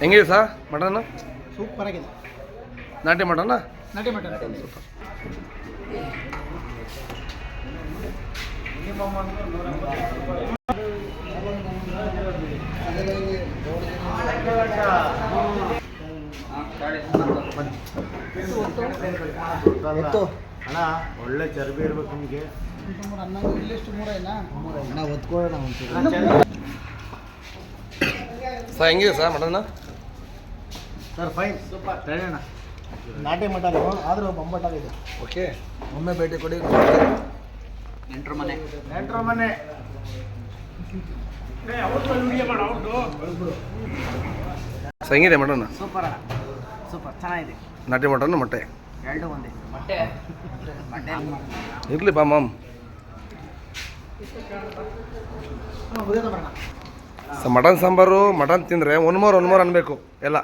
ಹೆಂಗಿದೆ ಸಾ mutton super ಆಗಿದೆ. ನಾಟಿ ಮಟನ್? ನಾಟಿ ಮಟನ್. ಎತ್ತು. ಅಣ್ಣ ಒಳ್ಳೆ ಚರ್ಬಿ ಇರ್ಬೇಕು ನಿಮಗೆ. ಅಣ್ಣ ಒತ್ಕೊಳ್ಳೋಣ ಸರ್ ಹೆಂಗಿದೆ sir mutton sir fine. Super. ತಡೆಯೋಣ ನಾಟಿ ಮಟನ್ ಆದರೂ ಬೊಂಬಟ್ಟಾಗಿದೆ ಓಕೆ. ಒಮ್ಮೆ ಭೇಟಿ ಕೊಡಿ. ನೆಂಟ್ರ ಮನೆ. ನೆಂಟ್ರ ಮನೆ. ಹೆಂಗಿದೆ ಮಟನ್ ಸೂಪರ್ ಸೂಪರ್ ಚೆನ್ನಾಗಿದೆ. ನಾಟಿ ಮಟನ್ ಮೊಟ್ಟೆ. ಎರಡು ಒಂದೇ. ಮೊಟ್ಟೆ? ಮೊಟ್ಟೆ ಇರಲಿ ಬಾ ಮಾಮ್. ಮಟನ್ ಸಾಂಬಾರು ಮಟನ್ ತಿಂದರೆ ಒನ್ ಮೋರ್ ಒನ್ ಮೋರ್ ಅನ್ಬೇಕು ಎಲ್ಲ.